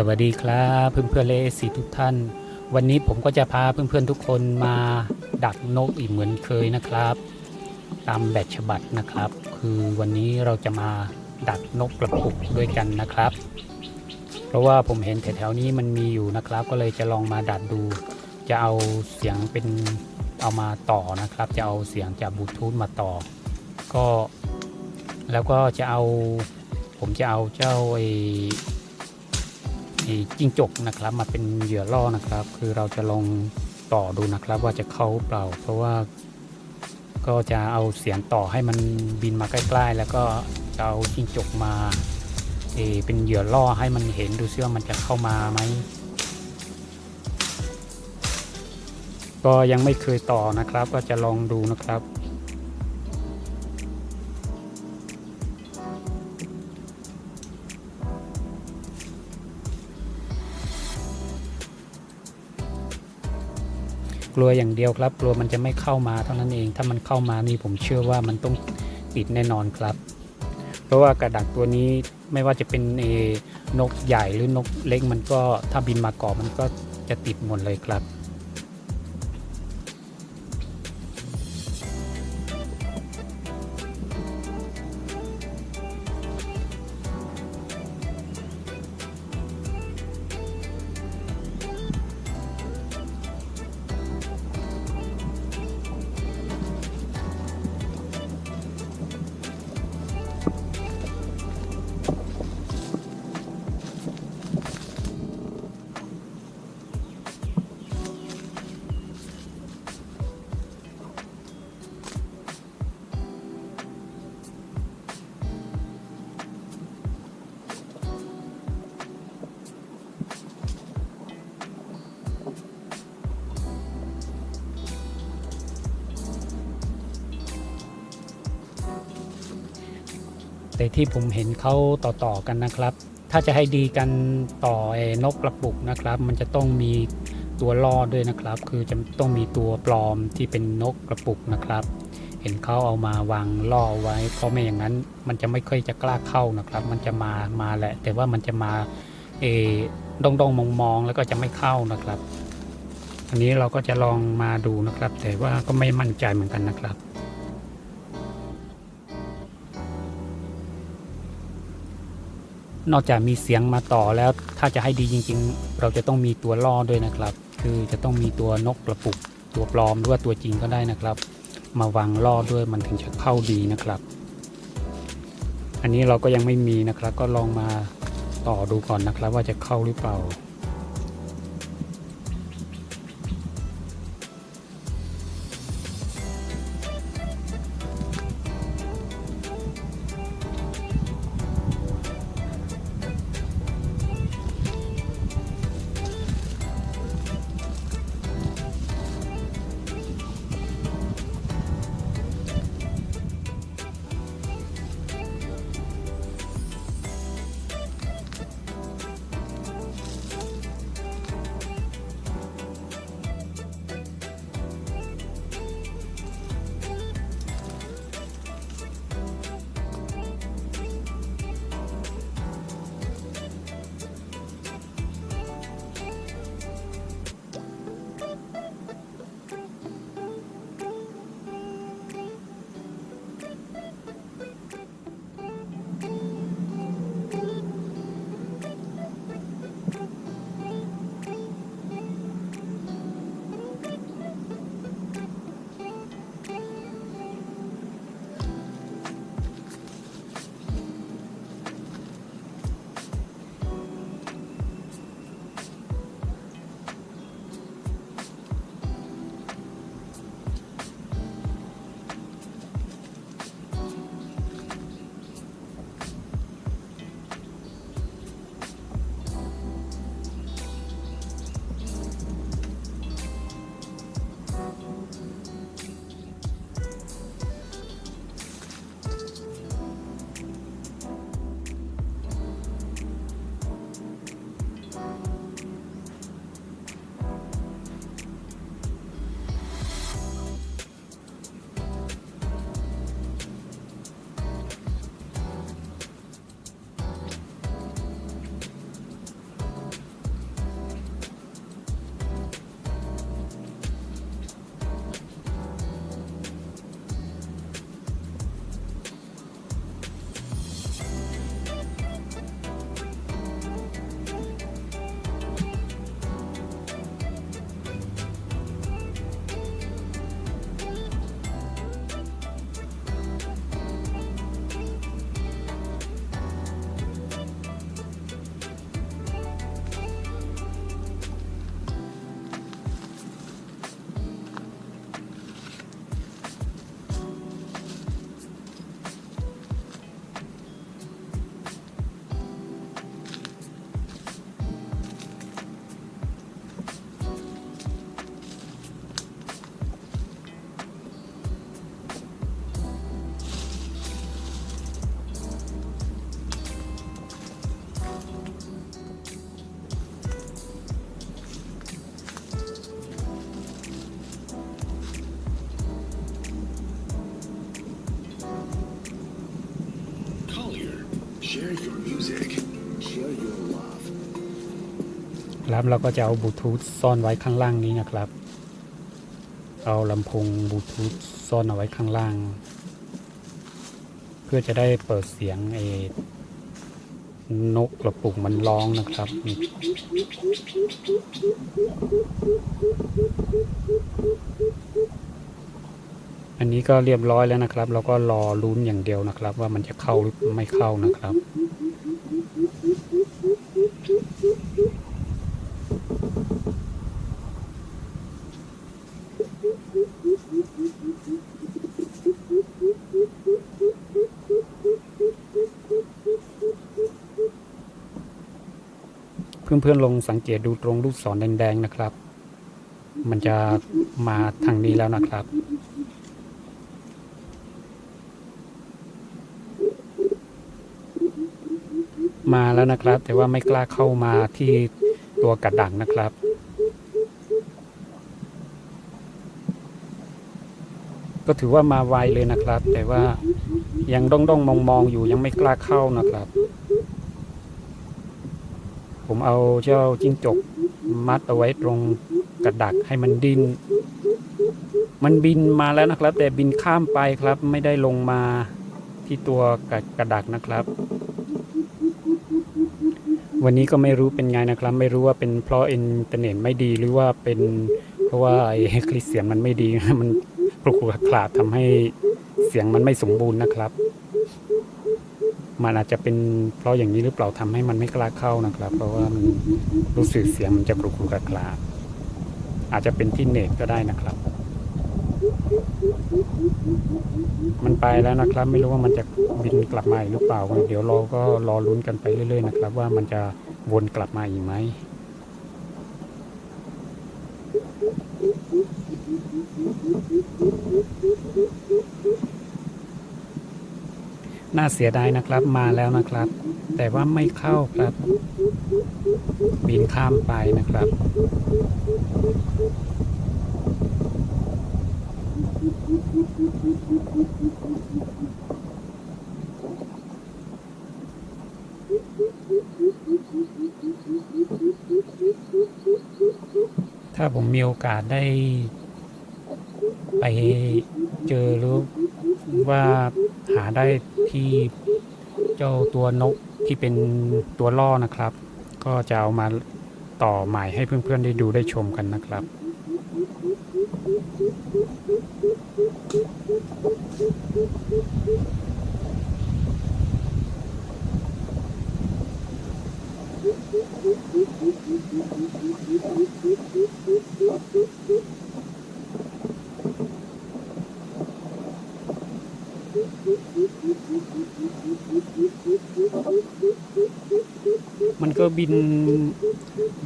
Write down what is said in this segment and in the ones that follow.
สวัสดีครับเพื่อนเพื่อนๆเลสีทุกท่าน วันนี้ผมก็จะพาเพื่อนเพื่อนๆทุกคนมาดักนกอีกเหมือนเคยนะครับ ตามแบบฉบับนะครับ คือวันนี้เราจะมาดักนกกระปุกด้วยกันนะครับ เพราะว่าผมเห็นแถวๆนี้มันมีอยู่นะครับ ก็เลยจะลองมาดัดดู จะเอาเสียงเป็นเอามาต่อนะครับ จะเอาเสียงจากบลูทูธมาต่อ ก็แล้วก็จะเอา ผมจะเอาเจ้าไอ จิ้งจกนะครับ มาเป็นเหยื่อล่อนะครับ คือเราจะลองต่อดูนะครับว่าจะเข้าเปล่า เพราะว่าก็จะเอาเสียงต่อให้มันบินมาใกล้ ๆ แล้วก็จะเอาจิ้งจกมาเออเป็นเหยื่อล่อให้มันเห็นดูซิว่ามันจะเข้ามาไหมก็ยังไม่เคยต่อนะครับ ก็จะลองดูนะครับ ลัวอย่างเดียวครับ กลัวมันจะไม่เข้ามาเท่านั้นเอง ถ้ามันเข้ามานี่ผมเชื่อว่ามันต้องติดแน่นอนครับ เพราะว่ากระดักตัวนี้ไม่ว่าจะเป็นเอนกใหญ่หรือนกเล็กมันก็ถ้าบินมาเกาะมันก็จะติดหมดเลยครับ แต่ที่ผมเห็นเขาต่อๆกันนะครับ ถ้าจะให้ดีกันต่อไอ้นกกระปุกนะครับ มันจะต้องมีตัวล่อด้วยนะครับ คือจะต้องมีตัวปลอมที่เป็นนกกระปุกนะครับ เห็นเขาเอามาวางล่อไว้ เพราะไม่อย่างนั้นมันจะไม่ค่อยจะกล้าเข้านะครับ มันจะมามาแหละ แต่ว่ามันจะมาเออดองดองมองมองๆแล้วก็จะไม่เข้านะครับ อันนี้เราก็จะลองมาดูนะครับ แต่ว่าก็ไม่มั่นใจเหมือนกันนะครับ นอกจากมีเสียงมาต่อแล้วถ้าจะให้ดีจริง ๆ เราจะต้องมีตัวล่อด้วยนะครับ คือจะต้องมีตัวนกกระปุก ตัวปลอมหรือว่าตัวจริงก็ได้นะครับ มาวางล่อด้วยมันถึงจะเข้าดีนะครับ อันนี้เราก็ยังไม่มีนะครับ ก็ลองมาต่อดูก่อนนะครับ ว่าจะเข้าหรือเปล่า Share your music. Share your love. ครับเราก็จะเอาบลูทูธซ่อนไว้ข้างล่างนี้นะครับ เอาลำโพงบลูทูธซ่อนเอาไว้ข้างล่าง เพื่อจะได้เปิดเสียงเอนกกระปุกมันร้องนะครับนี่ อันนี้ก็เรียบร้อยแล้วนะครับ เราก็รอลุ้นอย่างเดียวนะครับ ว่ามันจะเข้าหรือไม่เข้านะครับ เพื่อนๆลองสังเกตดูตรงลูกศรแดงๆนะครับ มันจะมาทางนี้แล้วนะครับ มาแล้วนะครับ แต่ว่าไม่กล้าเข้ามาที่ตัวกระดังนะครับก็ถือว่ามาไวเลยนะครับ แต่ว่ายังด้องด้องมองมองอยู่ยังไม่กล้าเข้านะครับ ผมเอาเจ้าจิ้งจกมัดเอาไว้ตรงกระดักให้มันดิน มันบินมาแล้วนะครับ แต่บินข้ามไปครับ ไม่ได้ลงมาที่ตัวกระดักนะครับ วันนี้ก็ไม่รู้เป็นไงนะครับ ไม่รู้ว่าเป็นเพราะอินเทอร์เน็ตไม่ดีหรือว่าเป็นเพราะว่าไอ้คลิปเสียงมันไม่ดีมันปลุกขลาดทำให้เสียงมันไม่สมบูรณ์นะครับ มันอาจจะเป็นเพราะอย่างนี้หรือเปล่าทำให้มันไม่กล้าเข้านะครับ เพราะว่ามันรู้สึกเสียงมันจะกรุกรุกกลาอาจจะเป็นที่เน็ตก็ได้นะครับ มันไปแล้วนะครับ ไม่รู้ว่ามันจะบินกลับมาอีกหรือเปล่า เดี๋ยวเราก็รอลุ้นกันไปเรื่อยๆนะครับ ว่ามันจะวนกลับมาอีกไหมน่าเสียดายนะครับมาแล้วนะครับ แต่ว่าไม่เข้าครับ บินข้ามไปนะครับ ถ้าผมมีโอกาสได้ ไปเจอหรือว่าหาได้ที่เจ้าตัวนกที่เป็นตัวล่อนะครับ ก็จะเอามาต่อใหม่ให้เพื่อนๆได้ดูได้ชมกันนะครับ มันก็บิน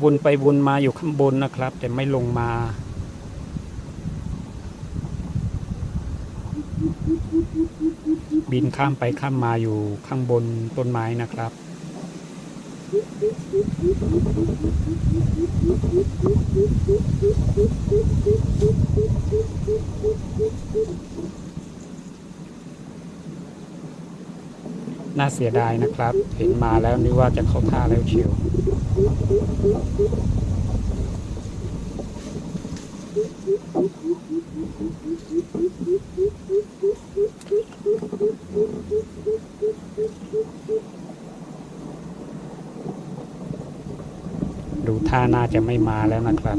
วนไปวนมาอยู่ข้างบนนะครับ แต่ไม่ลงมา บินข้ามไปข้ามมาอยู่ข้างบนต้นไม้นะครับ น่าเสียดายนะครับ เห็นมาแล้วนึกว่าจะเข้าท่าแล้วเชียว ดูท่าน่าจะไม่มาแล้วนะครับ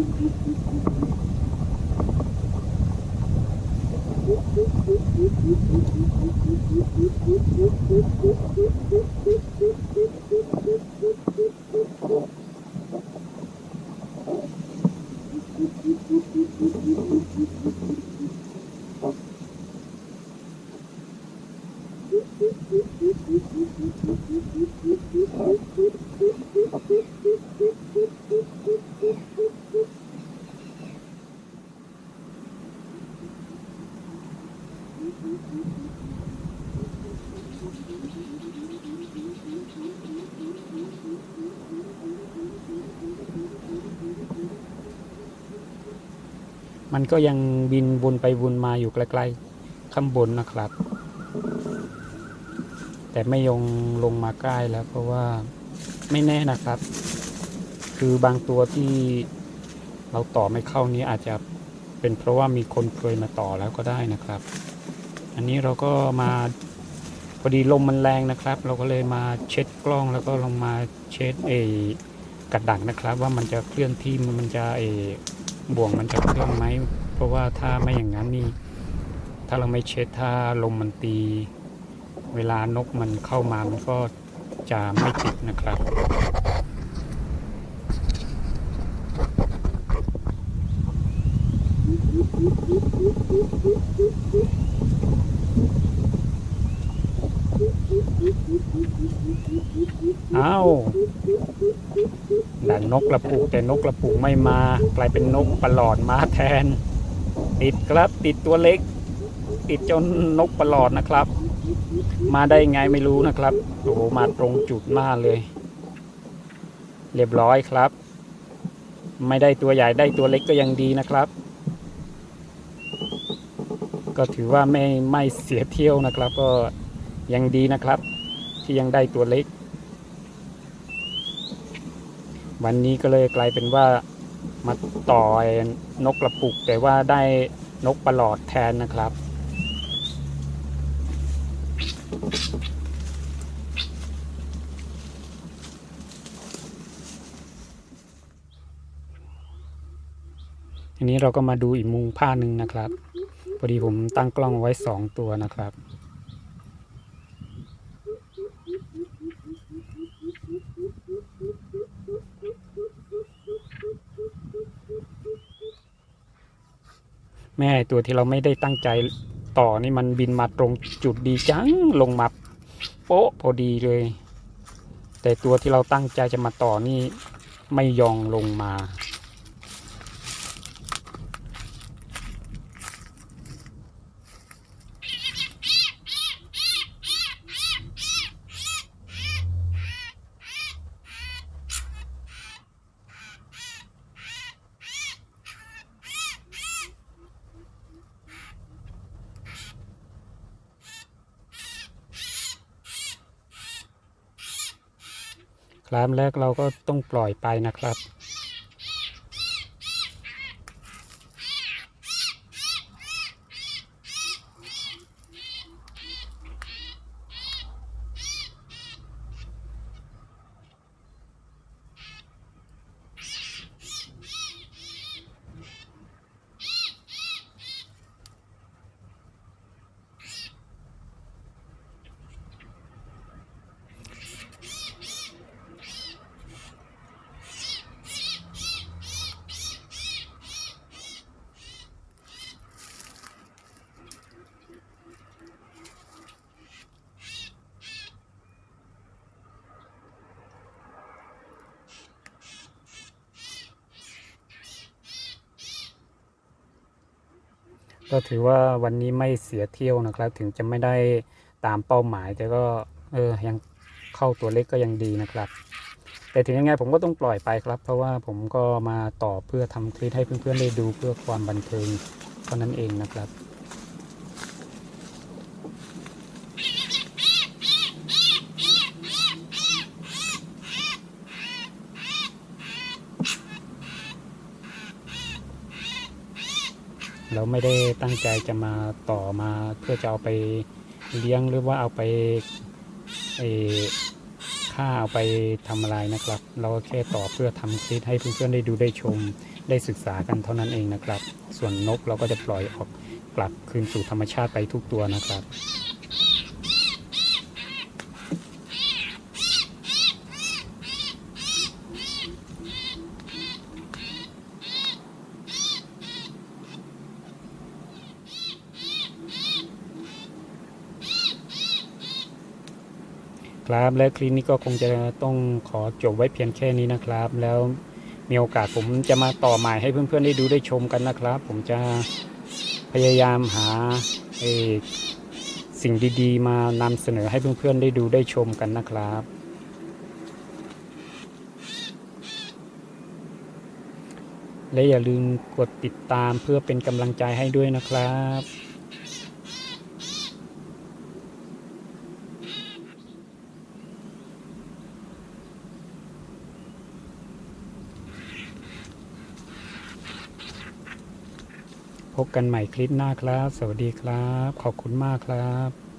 มันก็ยังบินวนไปวนมาอยู่ใกล้ๆข้างบนนะครับ แต่ไม่ยงลงมาใกล้แล้วเพราะว่าไม่แน่นะครับ คือบางตัวที่เราต่อไม่เข้านี้อาจจะเป็นเพราะว่ามีคนเคยมาต่อแล้วก็ได้นะครับ อันนี้เราก็มาพอดีลมมันแรงนะครับ เราก็เลยมาเช็ดกล้องแล้วก็ลงมาเช็ดเอกระดักนะครับ ว่ามันจะเคลื่อนที่มันจะเอบ่วงมันจะเคลื่อนไหมเพราะว่าถ้าไม่อย่างนั้นนี่ถ้าเราไม่เช็ดถ้าลมมันตี เวลานกมันเข้ามามันก็จะไม่ติดนะครับอ้าวดันนกกระปุกแต่นกกระปุกไม่มากลายเป็นนกประหลอดมาแทน ติดครับติดตัวเล็ก ติดเจ้านกประหลอดนะครับ มาได้ไงไม่รู้นะครับโอ้โหมาตรงจุดมากเลย เรียบร้อยครับ ไม่ได้ตัวใหญ่ได้ตัวเล็กก็ยังดีนะครับ ก็ถือว่าไม่ไม่เสียเที่ยวนะครับ ก็ยังดีนะครับ ที่ยังได้ตัวเล็ก วันนี้ก็เลยกลายเป็นว่ามาต่อยนกกระปุกแต่ว่าได้นกประหลอดแทนนะครับ ทีนี้เราก็มาดูอีกมุมผ้าหนึ่งนะครับพอดีผมตั้งกล้องไว้สองตัวนะครับแม่ตัวที่เราไม่ได้ตั้งใจต่อนี่มันบินมาตรงจุดดีจังลงมาโป๊ะพอดีเลย แต่ตัวที่เราตั้งใจจะมาต่อนี่ไม่ยองลงมา ครามแรกเราก็ต้องปล่อยไปนะครับ ก็ถือว่าวันนี้ไม่เสียเที่ยวนะครับ ถึงจะไม่ได้ตามเป้าหมาย แต่ก็เออยังเข้าตัวเล็กก็ยังดีนะครับ แต่ถึงยังไงผมก็ต้องปล่อยไปครับ เพราะว่าผมก็มาต่อเพื่อทำคลิปให้เพื่อนๆได้ดูเพื่อความบันเทิงเท่านั้นเองนะครับ เราไม่ได้ตั้งใจจะมาต่อมาเพื่อจะเอาไปเลี้ยงหรือว่าเอาไปฆ่าเอาไปทำอะไรนะครับ เราก็แค่ต่อเพื่อทำคลิปให้เพื่อนๆได้ดูได้ชมได้ศึกษากันเท่านั้นเองนะครับ ส่วนนกเราก็จะปล่อยออกกลับคืนสู่ธรรมชาติไปทุกตัวนะครับ ครับและคลิปนี้ก็คงจะต้องขอจบไว้เพียงแค่นี้นะครับ แล้วมีโอกาสผมจะมาต่อใหม่ให้เพื่อนๆได้ดูได้ชมกันนะครับ ผมจะพยายามหาสิ่งดีๆ มานำเสนอให้เพื่อนๆได้ดูได้ชมกันนะครับ และอย่าลืมกดติดตามเพื่อเป็นกำลังใจให้ด้วยนะครับ พบกันใหม่คลิปหน้าครับ สวัสดีครับ ขอบคุณมากครับ